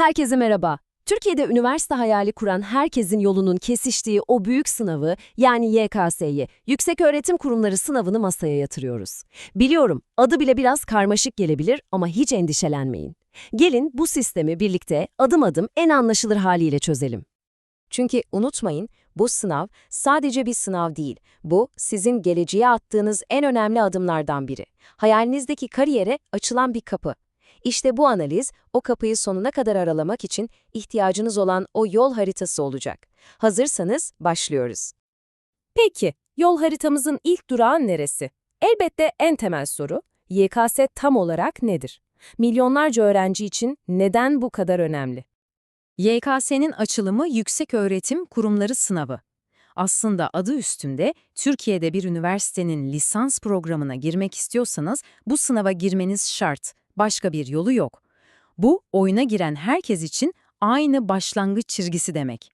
Herkese merhaba. Türkiye'de üniversite hayali kuran herkesin yolunun kesiştiği o büyük sınavı yani YKS'yi, Yükseköğretim Kurumları sınavını masaya yatırıyoruz. Biliyorum adı bile biraz karmaşık gelebilir ama hiç endişelenmeyin. Gelin bu sistemi birlikte adım adım en anlaşılır haliyle çözelim. Çünkü unutmayın, bu sınav sadece bir sınav değil. Bu, sizin geleceğe attığınız en önemli adımlardan biri. Hayalinizdeki kariyere açılan bir kapı. İşte bu analiz, o kapıyı sonuna kadar aralamak için ihtiyacınız olan o yol haritası olacak. Hazırsanız başlıyoruz. Peki, yol haritamızın ilk durağı neresi? Elbette en temel soru, YKS tam olarak nedir? Milyonlarca öğrenci için neden bu kadar önemli? YKS'nin açılımı Yükseköğretim Kurumları Sınavı. Aslında adı üstünde Türkiye'de bir üniversitenin lisans programına girmek istiyorsanız bu sınava girmeniz şart. Başka bir yolu yok. Bu oyuna giren herkes için aynı başlangıç çizgisi demek.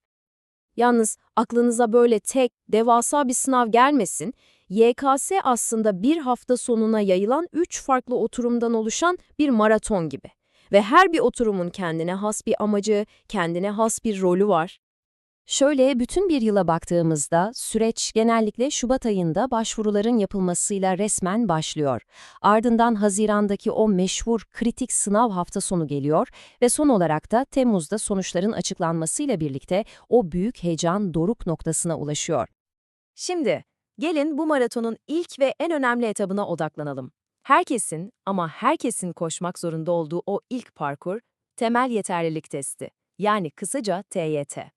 Yalnız aklınıza böyle tek, devasa bir sınav gelmesin. YKS aslında bir hafta sonuna yayılan üç farklı oturumdan oluşan bir maraton gibi. Ve her bir oturumun kendine has bir amacı, kendine has bir rolü var. Şöyle bütün bir yıla baktığımızda süreç genellikle Şubat ayında başvuruların yapılmasıyla resmen başlıyor. Ardından Haziran'daki o meşhur kritik sınav hafta sonu geliyor ve son olarak da Temmuz'da sonuçların açıklanmasıyla birlikte o büyük heyecan doruk noktasına ulaşıyor. Şimdi gelin bu maratonun ilk ve en önemli etabına odaklanalım. Herkesin ama herkesin koşmak zorunda olduğu o ilk parkur temel yeterlilik testi. Yani kısaca TYT.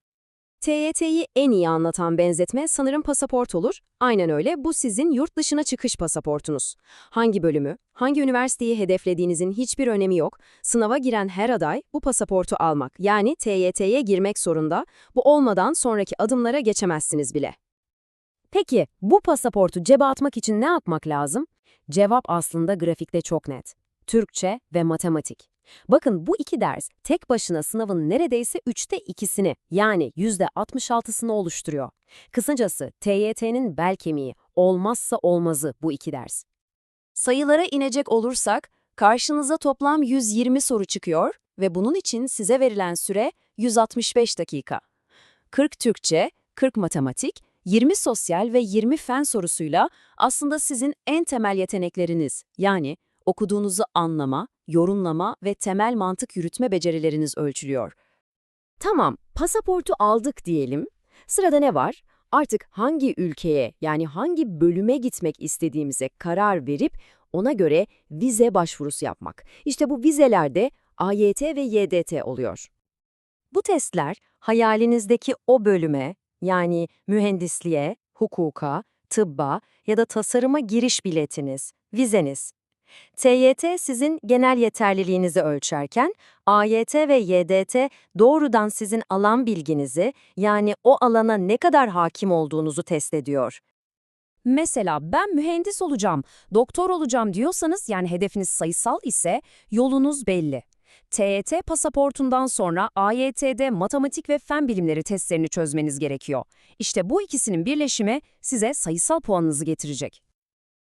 TYT'yi en iyi anlatan benzetme sanırım pasaport olur. Aynen öyle, bu sizin yurt dışına çıkış pasaportunuz. Hangi bölümü, hangi üniversiteyi hedeflediğinizin hiçbir önemi yok. Sınava giren her aday bu pasaportu almak, yani TYT'ye girmek zorunda. Bu olmadan sonraki adımlara geçemezsiniz bile. Peki, bu pasaportu cebe atmak için ne yapmak lazım? Cevap aslında grafikte çok net. Türkçe ve matematik. Bakın bu iki ders tek başına sınavın neredeyse üçte ikisini yani yüzde 66'sını oluşturuyor. Kısacası TYT'nin bel kemiği, olmazsa olmazı bu iki ders. Sayılara inecek olursak karşınıza toplam 120 soru çıkıyor ve bunun için size verilen süre 165 dakika. 40 Türkçe, 40 matematik, 20 sosyal ve 20 fen sorusuyla aslında sizin en temel yetenekleriniz yani okuduğunuzu anlama, yorumlama ve temel mantık yürütme becerileriniz ölçülüyor. Tamam, pasaportu aldık diyelim. Sırada ne var? Artık hangi ülkeye yani hangi bölüme gitmek istediğimize karar verip ona göre vize başvurusu yapmak. İşte bu vizelerde AYT ve YDT oluyor. Bu testler hayalinizdeki o bölüme yani mühendisliğe, hukuka, tıbba ya da tasarıma giriş biletiniz, vizeniz. TYT sizin genel yeterliliğinizi ölçerken, AYT ve YDT doğrudan sizin alan bilginizi, yani o alana ne kadar hakim olduğunuzu test ediyor. Mesela ben mühendis olacağım, doktor olacağım diyorsanız yani hedefiniz sayısal ise yolunuz belli. TYT pasaportundan sonra AYT'de matematik ve fen bilimleri testlerini çözmeniz gerekiyor. İşte bu ikisinin birleşimi size sayısal puanınızı getirecek.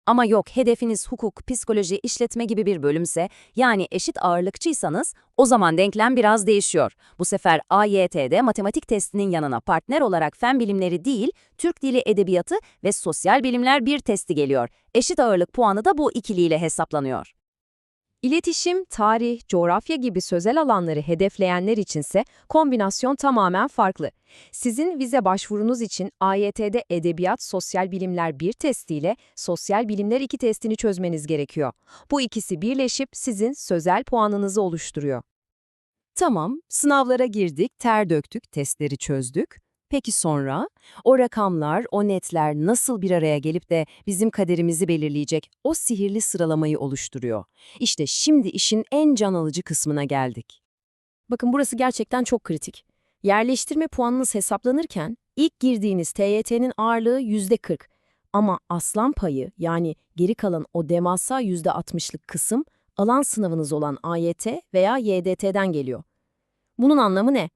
Ama yok hedefiniz hukuk, psikoloji, işletme gibi bir bölümse yani eşit ağırlıkçıysanız o zaman denklem biraz değişiyor. Bu sefer AYT'de matematik testinin yanına partner olarak fen bilimleri değil, Türk dili edebiyatı ve sosyal bilimler bir testi geliyor. Eşit ağırlık puanı da bu ikiliyle hesaplanıyor. İletişim, tarih, coğrafya gibi sözel alanları hedefleyenler içinse kombinasyon tamamen farklı. Sizin vize başvurunuz için AYT'de Edebiyat Sosyal Bilimler 1 testiyle Sosyal Bilimler 2 testini çözmeniz gerekiyor. Bu ikisi birleşip sizin sözel puanınızı oluşturuyor. Tamam, sınavlara girdik, ter döktük, testleri çözdük. Peki sonra? O rakamlar, o netler nasıl bir araya gelip de bizim kaderimizi belirleyecek o sihirli sıralamayı oluşturuyor? İşte şimdi işin en can alıcı kısmına geldik. Bakın burası gerçekten çok kritik. Yerleştirme puanınız hesaplanırken ilk girdiğiniz TYT'nin ağırlığı %40 ama aslan payı yani geri kalan o devasa %60'lık kısım alan sınavınız olan AYT veya YDT'den geliyor. Bunun anlamı ne?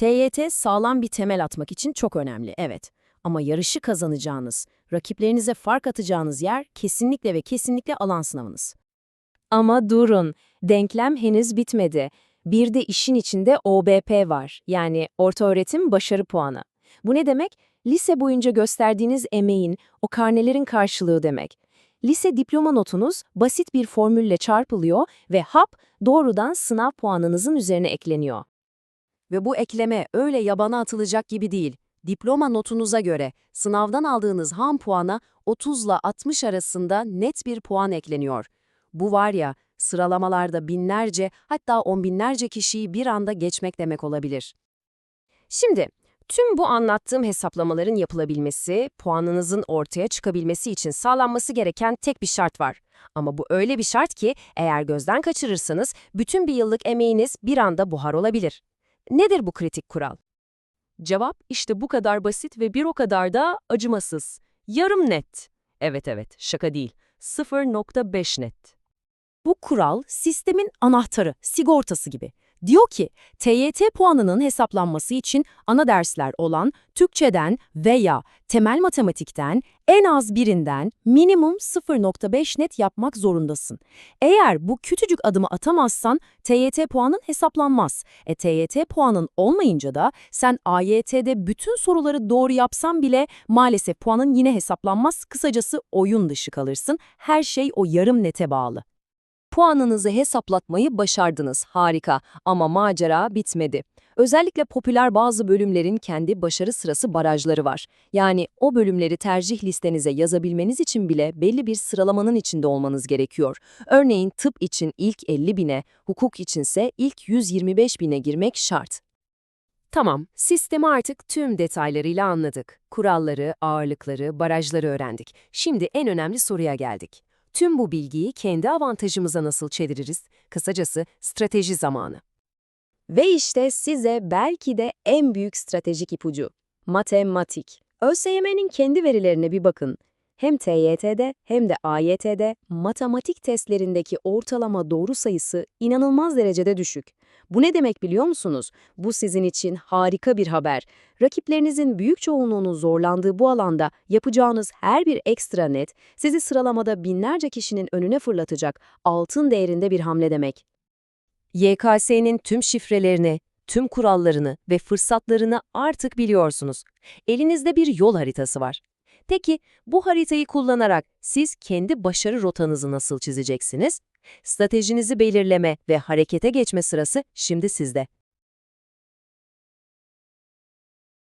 TYT sağlam bir temel atmak için çok önemli, evet. Ama yarışı kazanacağınız, rakiplerinize fark atacağınız yer kesinlikle ve kesinlikle alan sınavınız. Ama durun, denklem henüz bitmedi. Bir de işin içinde OBP var. Yani orta öğretim başarı puanı. Bu ne demek? Lise boyunca gösterdiğiniz emeğin, o karnelerin karşılığı demek. Lise diploma notunuz basit bir formülle çarpılıyor ve hap doğrudan sınav puanınızın üzerine ekleniyor. Ve bu ekleme öyle yabana atılacak gibi değil. Diploma notunuza göre sınavdan aldığınız ham puana 30 ile 60 arasında net bir puan ekleniyor. Bu var ya, sıralamalarda binlerce hatta on binlerce kişiyi bir anda geçmek demek olabilir. Şimdi tüm bu anlattığım hesaplamaların yapılabilmesi, puanınızın ortaya çıkabilmesi için sağlanması gereken tek bir şart var. Ama bu öyle bir şart ki eğer gözden kaçırırsanız bütün bir yıllık emeğiniz bir anda buhar olabilir. Nedir bu kritik kural? Cevap işte bu kadar basit ve bir o kadar da acımasız. Yarım net. Evet evet, şaka değil. 0.5 net. Bu kural sistemin anahtarı, sigortası gibi. Diyor ki, TYT puanının hesaplanması için ana dersler olan Türkçeden veya temel matematikten en az birinden minimum 0.5 net yapmak zorundasın. Eğer bu küçücük adımı atamazsan TYT puanın hesaplanmaz. E TYT puanın olmayınca da sen AYT'de bütün soruları doğru yapsan bile maalesef puanın yine hesaplanmaz. Kısacası oyun dışı kalırsın. Her şey o yarım nete bağlı. Puanınızı hesaplatmayı başardınız, harika. Ama macera bitmedi. Özellikle popüler bazı bölümlerin kendi başarı sırası barajları var. Yani o bölümleri tercih listenize yazabilmeniz için bile belli bir sıralamanın içinde olmanız gerekiyor. Örneğin tıp için ilk 50 bine, hukuk içinse ilk 125 bine girmek şart. Tamam, sistemi artık tüm detaylarıyla anladık. Kuralları, ağırlıkları, barajları öğrendik. Şimdi en önemli soruya geldik. Tüm bu bilgiyi kendi avantajımıza nasıl çeviririz? Kısacası strateji zamanı. Ve işte size belki de en büyük stratejik ipucu. Matematik. ÖSYM'nin kendi verilerine bir bakın. Hem TYT'de hem de AYT'de matematik testlerindeki ortalama doğru sayısı inanılmaz derecede düşük. Bu ne demek biliyor musunuz? Bu sizin için harika bir haber. Rakiplerinizin büyük çoğunluğunun zorlandığı bu alanda yapacağınız her bir ekstra net sizi sıralamada binlerce kişinin önüne fırlatacak altın değerinde bir hamle demek. YKS'nin tüm şifrelerini, tüm kurallarını ve fırsatlarını artık biliyorsunuz. Elinizde bir yol haritası var. Peki bu haritayı kullanarak siz kendi başarı rotanızı nasıl çizeceksiniz? Stratejinizi belirleme ve harekete geçme sırası şimdi sizde.